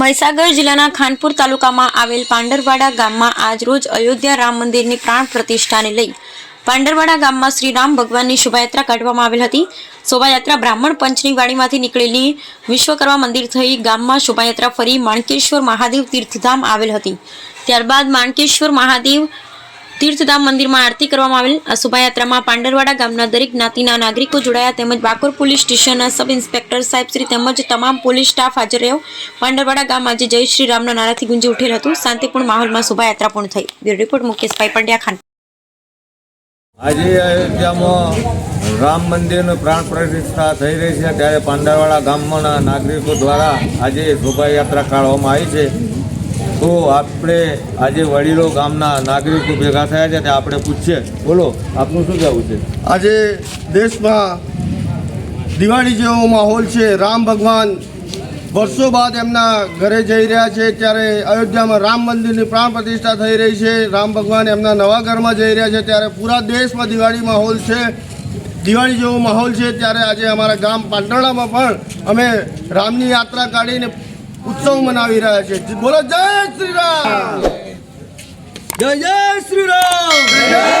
મહીસાગર જિલ્લાના ખાનપુર તાલુકામાં આવેલ પાંડરવાડા ગામમાં આજરોજ અયોધ્યા રામ મંદિરની પ્રાણ પ્રતિષ્ઠાને લઈ પાંડરવાડા ગામમાં શ્રી રામ ભગવાનની શોભાયાત્રા કાઢવામાં આવેલ હતી. શોભાયાત્રા બ્રાહ્મણ પંચની વાડીમાંથી નીકળેલી વિશ્વકર્મા મંદિર થઈ ગામમાં શોભાયાત્રા ફરી માણકેશ્વર મહાદેવ તીર્થધામ આવેલ હતી. ત્યારબાદ માણકેશ્વર મહાદેવ તીર્થધામ મંદિરમાં આરતી કરવામાં આવેલ. આ શોભાયાત્રામાં પાંડરવાડા ગામના દરેક જ્ઞાતિના નાગરિકો જોડાયા તેમજ બાકોર પોલીસ સ્ટેશનના સબ ઇન્સ્પેક્ટર સાહેબ શ્રી તેમજ તમામ પોલીસ સ્ટાફ હાજર રહ્યો. પાંડરવાડા ગામ આજે જય શ્રી રામના નારાથી ગુંજી ઉઠેલ હતું. શાંતિપૂર્ણ માહોલમાં શોભાયાત્રા પૂર્ણ થઈ. બ્યુરો રિપોર્ટ મુકેશભાઈ પંડ્યા ખાન. આજે અયોધ્યામાં રામ મંદિરનું પ્રાણ પ્રતિષ્ઠા થઈ રહી છે. ત્યારે પાંડરવાડા ગામના નાગરિકો દ્વારા આજે શોભાયાત્રા કાઢવામાં આવી છે. તો આપણે આજે વડીલો ગામના નાગરિકો ભેગા થયા છે, તે આપણે પૂછીએ. બોલો, આપનું શું કહેવું છે? આજે દેશમાં દિવાળી જેવો માહોલ છે. રામ ભગવાન વર્ષો બાદ એમના ઘરે જઈ રહ્યા છે. ત્યારે અયોધ્યામાં રામ મંદિરની પ્રાણ પ્રતિષ્ઠા થઈ રહી છે. રામ ભગવાન એમના નવા ઘરમાં જઈ રહ્યા છે. ત્યારે પૂરા દેશમાં દિવાળી માહોલ છે. દિવાળી જેવો માહોલ છે. ત્યારે આજે અમારા ગામ પાંટણામાં પણ અમે રામની યાત્રા કાઢીને ઉત્સવ મનાવી રહ્યા છે. બોલો જય શ્રી રામ! જય જય શ્રી રામ!